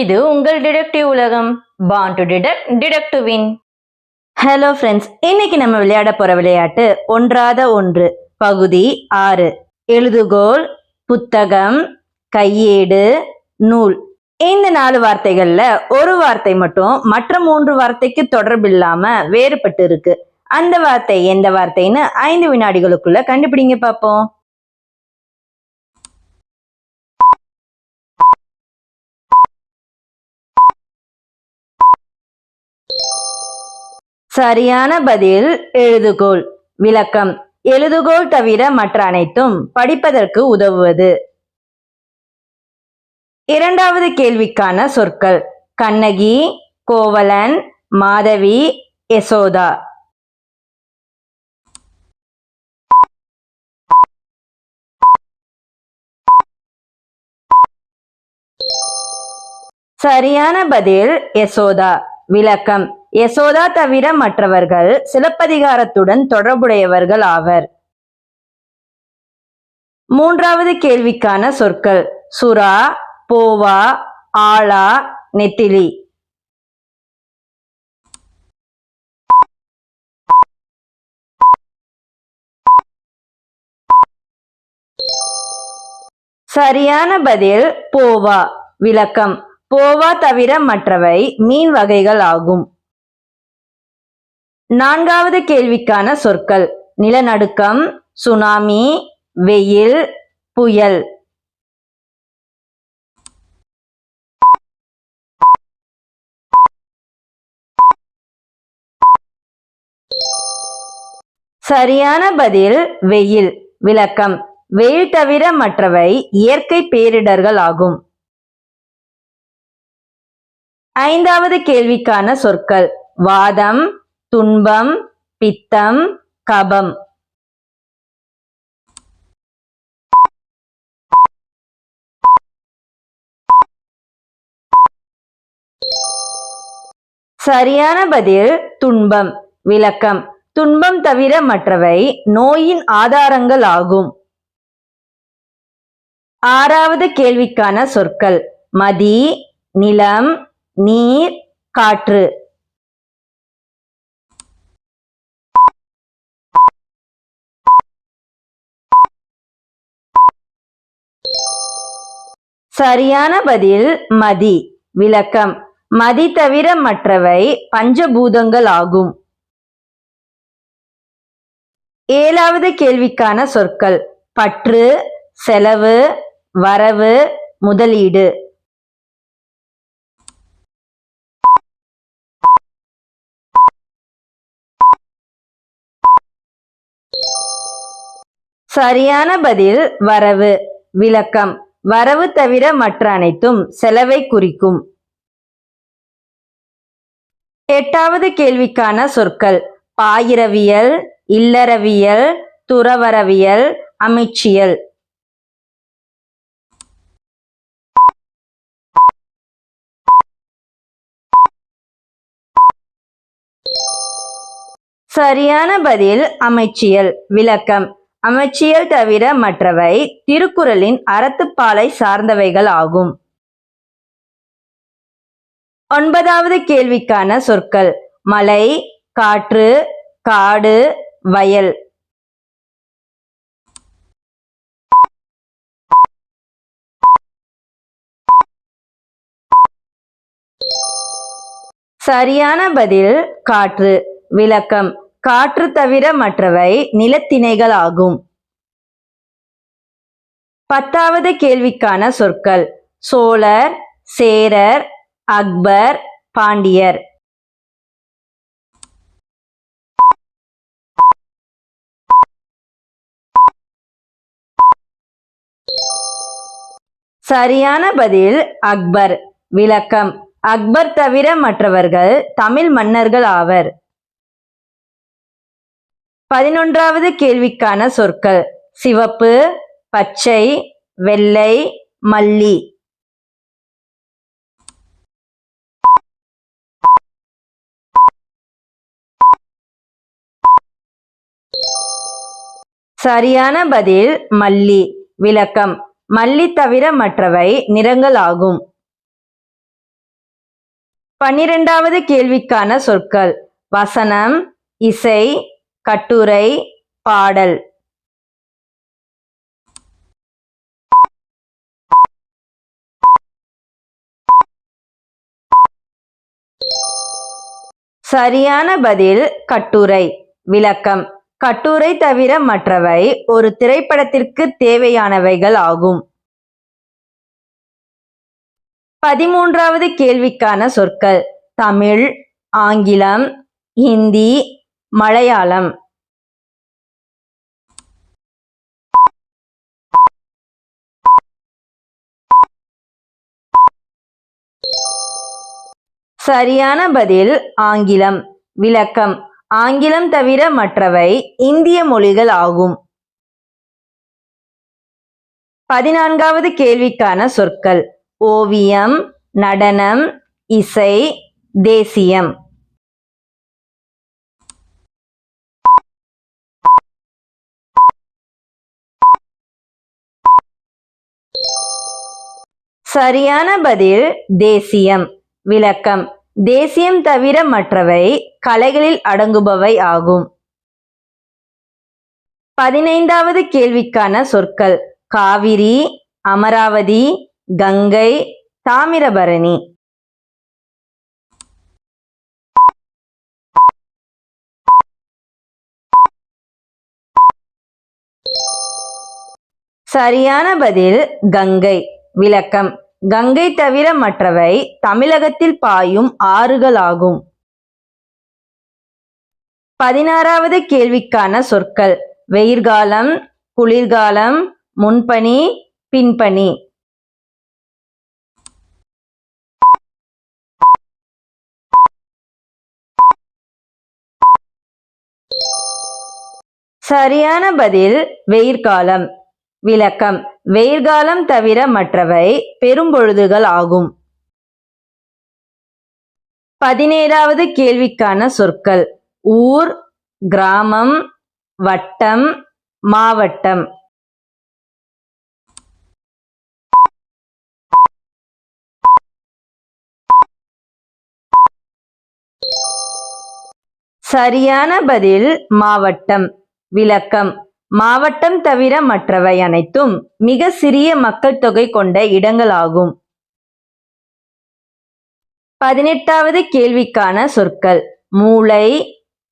இது உங்கள் டிடெக்டிவ் உலகம். Born to detect detect win hello friends இன்னைக்கு நம்ம விளையாட போற விளையாட்டு ஒன்றாத ஒன்று பகுதி ஆறு. எழுதுகோல் புத்தகம் கையேடு நூல். இந்த நாலு வார்த்தைகள்ல ஒரு வார்த்தை மட்டும் மற்ற மூன்று வார்த்தைக்கு தொடர்பில்லாம வேறுபட்டு இருக்கு. அந்த வார்த்தை எந்த வார்த்தைன்னு ஐந்து வினாடிகளுக்குள்ள கண்டுபிடிங்க பார்ப்போம் சரியான பதில் எழுதுகோல் விளக்கம். எழுதுகோல் தவிர மற்ற அனைத்தும் படிப்பதற்கு உதவுவது. இரண்டாவது கேள்விக்கான சொற்கள். கண்ணகி கோவலன் மாதவி யசோதா. சரியான பதில் யசோதா. விளக்கம். யசோதா தவிர மற்றவர்கள் சிலப்பதிகாரத்துடன் தொடர்புடையவர்கள் ஆவர். மூன்றாவது கேள்விக்கான சொற்கள். சுறா போவா ஆளா நெத்திலி. சரியான பதில் போவா விளக்கம். போவா தவிர மற்றவை மீன் வகைகள் ஆகும். நான்காவது கேள்விக்கான சொற்கள். நிலநடுக்கம் சுனாமி வெயில் புயல். சரியான பதில் வெயில். விளக்கம். வெயில் தவிர மற்றவை இயற்கை பேரிடர்கள் ஆகும். ஐந்தாவது கேள்விக்கான சொற்கள். வாதம் துன்பம் பித்தம் கபம். சரியான பதில் துன்பம் விளக்கம். துன்பம் தவிர மற்றவை நோயின் ஆதாரங்கள் ஆகும். ஆறாவது கேள்விக்கான சொற்கள் மதி நிலம் நீர் காற்று. சரியான பதில் மதி. விளக்கம். மதி தவிர மற்றவை பஞ்சபூதங்கள் ஆகும். ஏழாவது கேள்விக்கான சொற்கள். பற்று செலவு வரவு முதலீடு. சரியான பதில் வரவு. விளக்கம். வரவு தவிர மற்ற அனைத்தும் செலவை குறிக்கும். எட்டாவது கேள்விக்கான சொற்கள் பாயிரவியல் இல்லறவியல் துறவரவியல் அமைச்சியல். சரியான பதில் அமைச்சியல் விளக்கம். அமைச்சியல் தவிர மற்றவை திருக்குறளின் அறத்துப்பாலை சார்ந்தவைகள் ஆகும். ஒன்பதாவது கேள்விக்கான சொற்கள் மலை காற்று காடு வயல். சரியான பதில் காற்று விளக்கம். காற்று தவிர மற்றவை நிலத்திணைகள் ஆகும் பத்தாவது கேள்விக்கான சொற்கள். சோழர் சேரர் அக்பர் பாண்டியர். சரியான பதில் அக்பர். விளக்கம். அக்பர் தவிர மற்றவர்கள் தமிழ் மன்னர்கள் ஆவர். பதினொன்றாவது கேள்விக்கான சொற்கள். சிவப்பு பச்சை வெள்ளை மல்லி. சரியான பதில் மல்லி. விளக்கம். மல்லி தவிர மற்றவை நிறங்கள் ஆகும் பன்னிரெண்டாவது கேள்விக்கான சொற்கள். வசனம் இசை கட்டுரை பாடல். சரியான பதில் கட்டுரை. விளக்கம். கட்டுரை தவிர மற்றவை ஒரு திரைப்படத்திற்கு தேவையானவைகள் ஆகும். பதிமூன்றாவது கேள்விக்கான சொற்கள். தமிழ் ஆங்கிலம் ஹிந்தி மலையாளம். சரியான பதில் ஆங்கிலம். விளக்கம். ஆங்கிலம் தவிர மற்றவை இந்திய மொழிகள் ஆகும். பதினான்காவது கேள்விக்கான சொற்கள். ஓவியம் நடனம் இசை தேசியம். சரியான பதில் தேசியம். விளக்கம். தேசியம் தவிர மற்றவை கலைகளில் அடங்குபவை ஆகும். பதினைந்தாவது கேள்விக்கான சொற்கள். காவிரி அமராவதி கங்கை தாமிரபரணி. சரியான பதில் கங்கை. விளக்கம். கங்கை தவிர மற்றவை தமிழகத்தில் பாயும் ஆறுகளாகும். பதினாறாவது கேள்விக்கான சொற்கள். வெயிர்காலம் குளிர்காலம் முன்பனி பின்பனி சரியான பதில் வெயிர்காலம் விளக்கம். வெயிர்காலம் தவிர மற்றவை பெரும்பொழுதுகள் ஆகும். பதினேழாவது கேள்விக்கான சொற்கள். ஊர் கிராமம் வட்டம் மாவட்டம். சரியான பதில் மாவட்டம். விளக்கம். மாவட்டம் தவிர மற்றவை அனைத்தும் மிக சிறிய மக்கள் தொகை கொண்ட இடங்களாகும். பதினெட்டாவது கேள்விக்கான சொற்கள். மூளை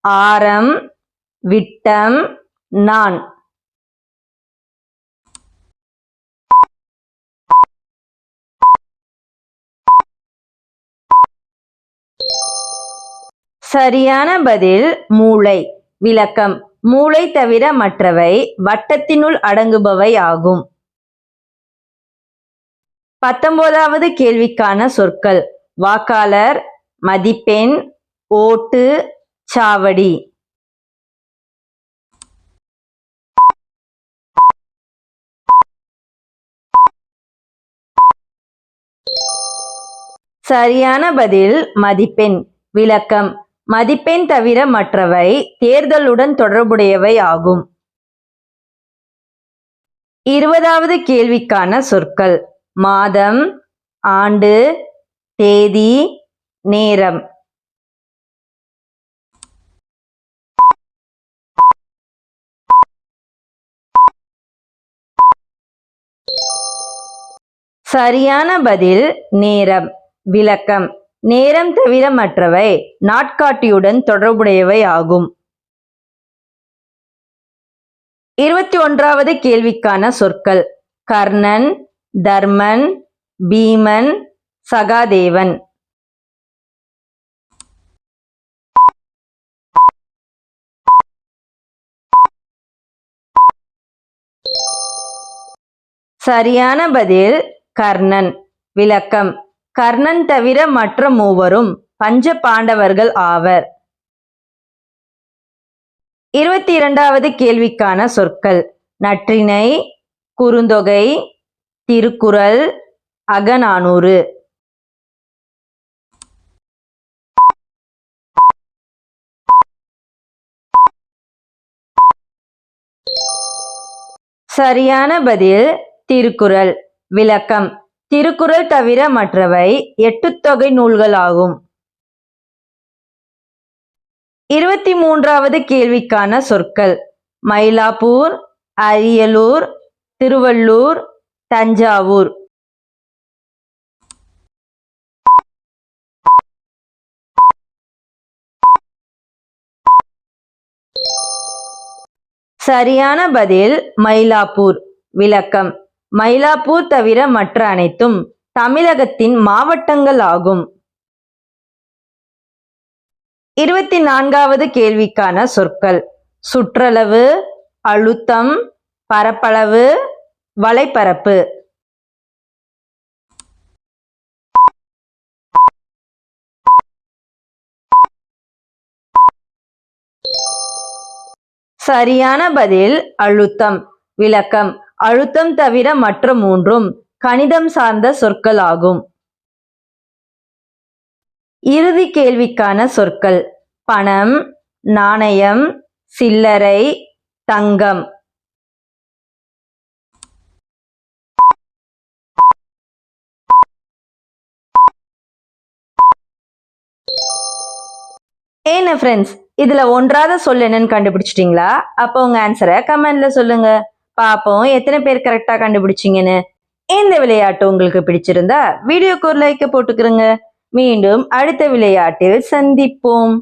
ஆரம் விட்டம் நான். சரியான பதில் மூளை. விளக்கம். மூளை தவிர மற்றவை வட்டத்தினுள் அடங்குபவை ஆகும். பத்தொன்பதாவது கேள்விக்கான சொற்கள். வாக்காளர் மதிப்பெண் ஓட்டு சாவடி. சரியான பதில் மதிப்பெண். விளக்கம். மதிப்பெண் தவிர மற்றவை தேர்தலுடன் தொடர்புடையவை ஆகும். இருபதாவது கேள்விக்கான சொற்கள். மாதம் ஆண்டு தேதி நேரம். சரியான பதில் நேரம் விளக்கம். நேரம் தவிர மற்றவை நாட்காட்டியுடன் தொடர்புடையவை ஆகும். இருபத்தி ஒன்றாவது கேள்விக்கான சொற்கள். கர்ணன் தர்மன் பீமன் சகாதேவன். சரியான பதில் கர்ணன். விளக்கம். கர்ணன் தவிர மற்ற மூவரும் பஞ்ச பாண்டவர்கள் ஆவர். இருபத்தி இரண்டாவது கேள்விக்கான சொற்கள். நற்றினை குறுந்தொகை திருக்குறள் அகநானூறு. சரியான பதில் திருக்குறள். விளக்கம். திருக்குறள் தவிர மற்றவை எட்டுத்தொகை நூல்கள் ஆகும் இருபத்தி மூன்றாவது கேள்விக்கான சொற்கள். மயிலாப்பூர் அரியலூர் திருவள்ளூர் தஞ்சாவூர். சரியான பதில் மயிலாப்பூர். விளக்கம். மயிலாப்பூர் தவிர மற்ற அனைத்தும் தமிழகத்தின் மாவட்டங்கள் ஆகும். இருபத்தி நான்காவது கேள்விக்கான சொற்கள். சுற்றளவு அழுத்தம் பரப்பளவு வலைப்பரப்பு. சரியான பதில் அழுத்தம் விளக்கம். அழுத்தம் தவிர மற்ற மூன்றும் கணிதம் சார்ந்த சொற்கள் ஆகும் இறுதி கேள்விக்கான சொற்கள். பணம் நாணயம் சில்லறை தங்கம். ஏன்னா ஃப்ரெண்ட்ஸ் இதுல ஒன்றாத சொல் என்னன்னு கண்டுபிடிச்சிட்டீங்களா? அப்போ உங்க ஆன்சரை கமெண்ட்ல சொல்லுங்க. பாப்போம். எத்தனை பேர் கரெக்டா கண்டுபிடிச்சீங்கன்னு. இந்த விளையாட்டு உங்களுக்கு பிடிச்சிருந்தா வீடியோக்கு ஒரு லைக்க போட்டுக்கிறோங்க மீண்டும் அடுத்த விளையாட்டில் சந்திப்போம்.